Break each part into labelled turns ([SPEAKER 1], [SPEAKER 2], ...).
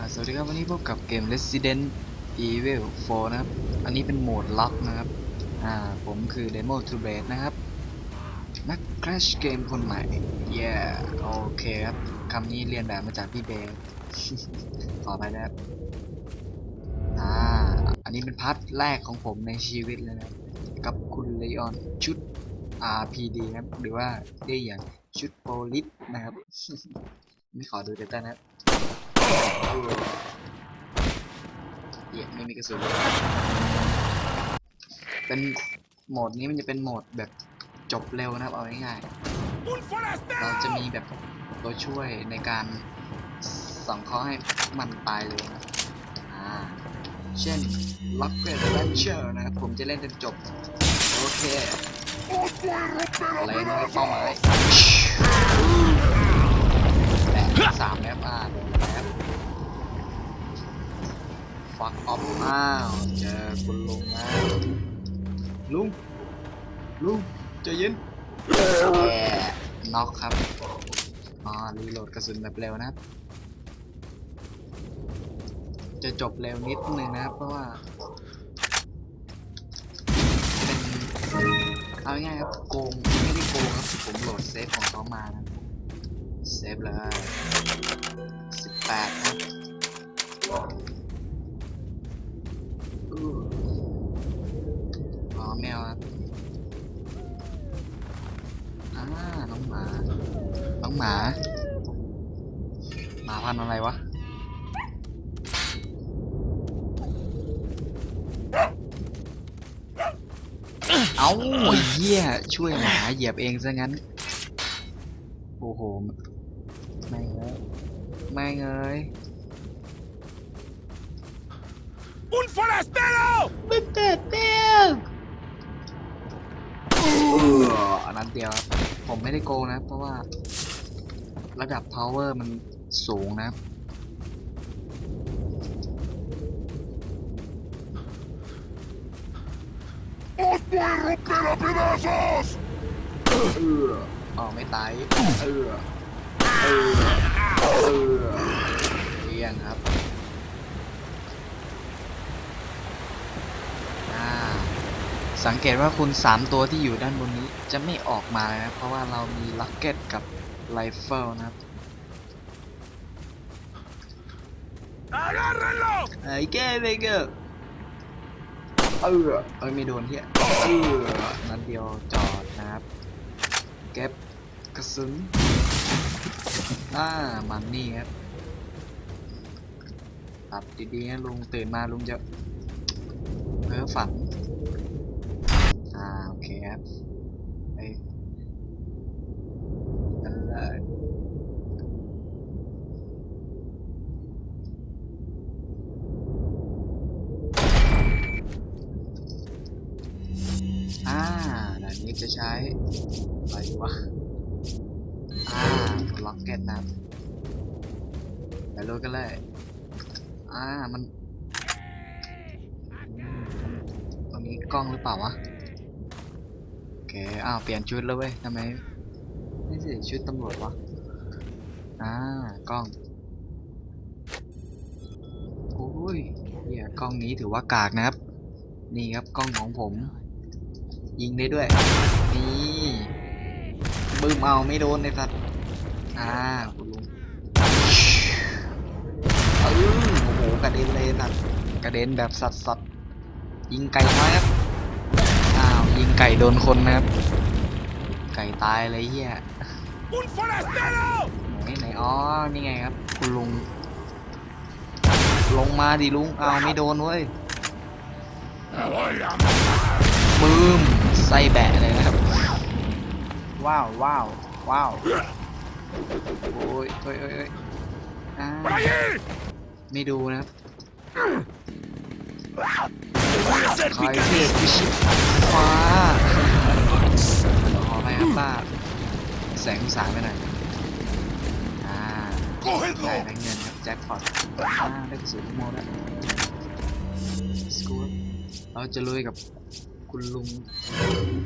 [SPEAKER 1] ่าสวัสดีครับวันนี้พบกับเกม Resident Evil 4 นะครับ อันนี้เป็นโหมดล็อกนะครับ อ่า ผมคือ Demo to b a s นะครับ นัก Crash เกมคนใหม่ เย้โอเคครับ คำนี้เรียนแบบมาจากพี่เบย์ขอไปนะครับ อ่า อันนี้เป็นพาร์ทแรกของผมในชีวิตเลยนะกับคุณเลออนชุด RPD นะครับ หรือว่าเรียกอย่างชุดโปลิสนะครับ ไม่ขอดูเดต้านะครับ เหี้ยไม่มีกระสุนเป็นโหมดนี้มันจะเป็นโหมดแบบจบเร็วนะครับเอาง่ายๆเราจะมีแบบตัวช่วยในการส่งเคราะห์ให้มันตายเลยนะอ่าเช่น Rocket Launcher นะครับผมจะเล่นจนจบ โอเคอะไรนะเป้าหมายแปดสามแล้วอ่าโดนแล้ว ฟักออฟอ้าวเจอคุณลุงแล้วลุง ลุงใจเย็นแอบน็อกครับอ๋อรีโหลดกระสุนแบบเร็วนะครับ จะจบเร็วนิดนึงนะครับ เพราะว่า เป็นเอาง่ายครับโกงไม่ได้โกงครับผมโหลดเซฟของเขามานะเซฟเลยสิบแปดครับ หมาน้องหมา หมาพันธุ์อะไรวะ เอาไอ้เหี้ย ช่วยหมาเหยียบเองซะงั้น โอ้โห ไม่งเอ้ยไม่งเอ้ย
[SPEAKER 2] ¡Un forastero!
[SPEAKER 1] มั นเกิดเต้มอันนั้นเดียวครับผมไม่ได้โกงนะครับเพราะว่า ระดับ power มันสูงนะครับ
[SPEAKER 2] ¡Os voy a romper a pedazos!
[SPEAKER 1] เอออ๋อไม่ตายเออเออเออเยี่ยงครับ อ่า สังเกตว่าคุณสามตัวที่อยู่ด้านบนนี้จะไม่ออกมานะเพราะว่าเรามีล็อกเก็ตกับไรเฟิลนะครับ
[SPEAKER 2] ¡Agárrenlo!
[SPEAKER 1] ไอ้แกเบเกอร์เออเอ้ยไม่โดนเฮียเออนัดเดียวจอดนะครับ เก็บกระสุนอ่ามันนี่ครับตัดดีๆนะลุงตื่นมาลุงจะเพ้อฝัน โอเคครับไปกันเลยอ่าด่านนี้จะใช้อะไรวะ อ่าล็อกเก็ตนะไปรู้กันเลย อ่า มัน ตรงนี้กล้องหรือเปล่าวะ เค อ้าว เปลี่ยนชุดแล้วเว้ยทำไม ไม่ใช่ชุดตำรวจวะ อ่า กล้อง โอ้ยเหี้ยกล้องนี้ถือว่ากากนะครับ นี่ครับกล้องของผม ยิงได้ด้วย นี่บึ้มเอาไม่โดนเลยสัตว์อ่าคุณลุงเออโอ้โห กระเด็นเลยสัตว์กระเด็นแบบสัตว์สัตว์ยิงไก่น้อยครับอ้าว ยิงไก่โดนคนนะครับ ไก่ตายเลยเฮีย
[SPEAKER 2] ¡Un forastero!
[SPEAKER 1] ไหนไหนอ๋อ นี่ไงครับ คุณลุง ลงมาดิลุงอ้าวไม่โดนเว้ย
[SPEAKER 2] ¡Me voy a
[SPEAKER 1] ปื้มไส้แบะเลยนะครับ ว้าวว้าวว้าวโอ้ยโอ้ยโอ้ยโอ้ยอ่า
[SPEAKER 2] ¡Por allí!
[SPEAKER 1] ไม่ดูนะครับ
[SPEAKER 2] ¡Voy a hacer
[SPEAKER 1] คอยเทพพิชิตฟ้าขอไปครับป้าแสงสาห์ไปหน่อยอ่าได้ได้เงินครับแจ็คพอตอ่าได้กระสุนโมแล้วสกูตเราจะลุยกับคุณลุง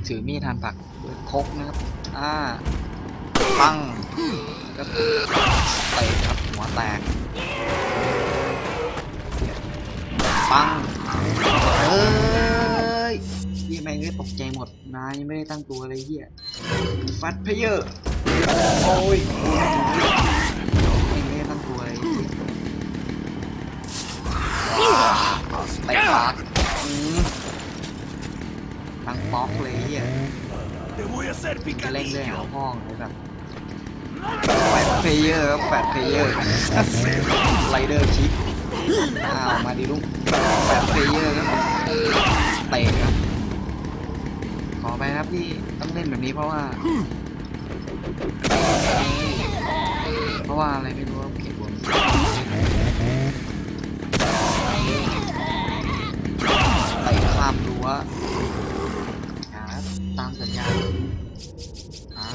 [SPEAKER 1] ถือมีดทานผักด้วยพกนะครับ อ่า ปังแล้วก็เตะครับหัวแตก ปังเอ้ยเฮียแม่งเลยตกใจหมดนายยังไม่ได้ตั้งตัวเลยเฮียฟัดเพเยอร์โอ้ยไม่ได้ตั้งตัวเลยเหี้ยเปากตั้งป๊อกเลยเฮียจะเล่นเรื่องห้องเลยแบบแฟดเพเยอร์ครับแฟดเพเยอร์ไรเดอร์คิก อ้าวมาดิลุงแฟดเพลเยอร์ครับเตะครับ ขอไปครับพี่ต้องเล่นแบบนี้เพราะว่า เพราะว่าอะไรไม่รู้ครับเขียนบนเตะข้ามรั้วครับตามสัญญาอ่า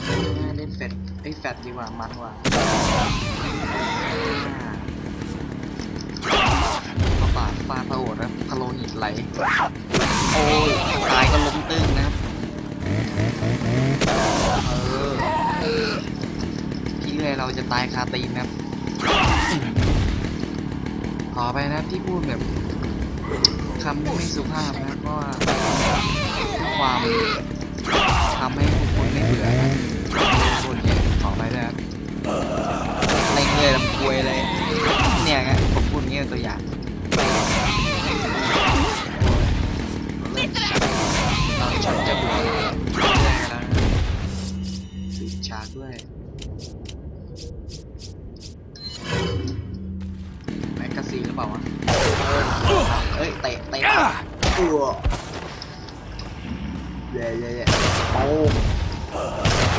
[SPEAKER 1] เล่นแฟดไอ้แฟดดีกว่ามันกว่า ไหล โอ้ยตายก็ล้มตึ้งนะเออที่เรื่อยเราจะตายคาตีนนะขอไปนะที่พูดแบบคำที่ไม่สุภาพนะเพราะว่าความทำให้ทุกคนไม่เบื่อนะคนเนี่ยขอไปด้วยครับเล่งยลำควยเลยเนี่ยไงผมพูดเงี้ยตัวอย่าง เอ้ยเตะเตะอ้วเย่เย่เย่โอ้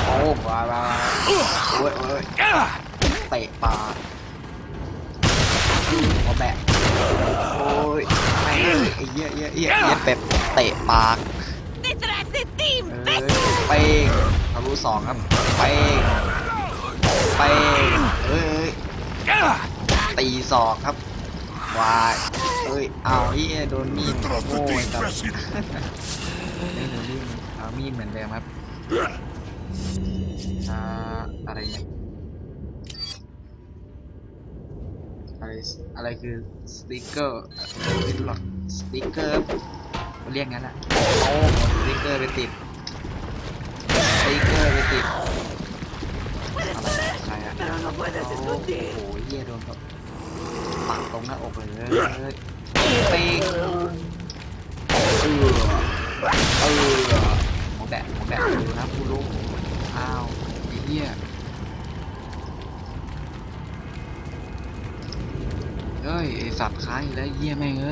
[SPEAKER 1] โอ้มว้าวว้าวโอ้ยโอ้ยเตะปากหัวแบะโอ้ยไอ้เยอ้เหี้ยเหี้ยเหี้ยเหี้ยเป็ดเตะปากเอ้ยเป้งทะลุสองครับเป้งเป้งเอ้ยตีศอกครับ วายเอ้ยเอาเฮียโดนมีด
[SPEAKER 2] Detrás
[SPEAKER 1] โง่
[SPEAKER 2] de
[SPEAKER 1] ย
[SPEAKER 2] ti,
[SPEAKER 1] ครับ
[SPEAKER 2] imbécil.
[SPEAKER 1] ไม่โดนมีดเอามีดเหมือนเดิมครับอ่าอะไรเนี่ยอะไรอะไรคือสติกเกอร์ไม่รู้หรอกสติกเกอร์เรียกงั้นแหละโอ้สติกเกอร์ไปติดสติกเกอร์ไปติดอะไรของใครอะ
[SPEAKER 3] pero no puedes
[SPEAKER 1] โอ้โห
[SPEAKER 3] discutir.
[SPEAKER 1] เยี่ยโดนแบ บปักตรงหน้าอกเลยปีกเออเออหมอแบะหมอแบะดูนะผู้ลูกอ้าวไอ้เหี้ยเอ้ยไอสัตว์ค้างอีกแล้วไอ้เหี้ยแม่งเอ้ย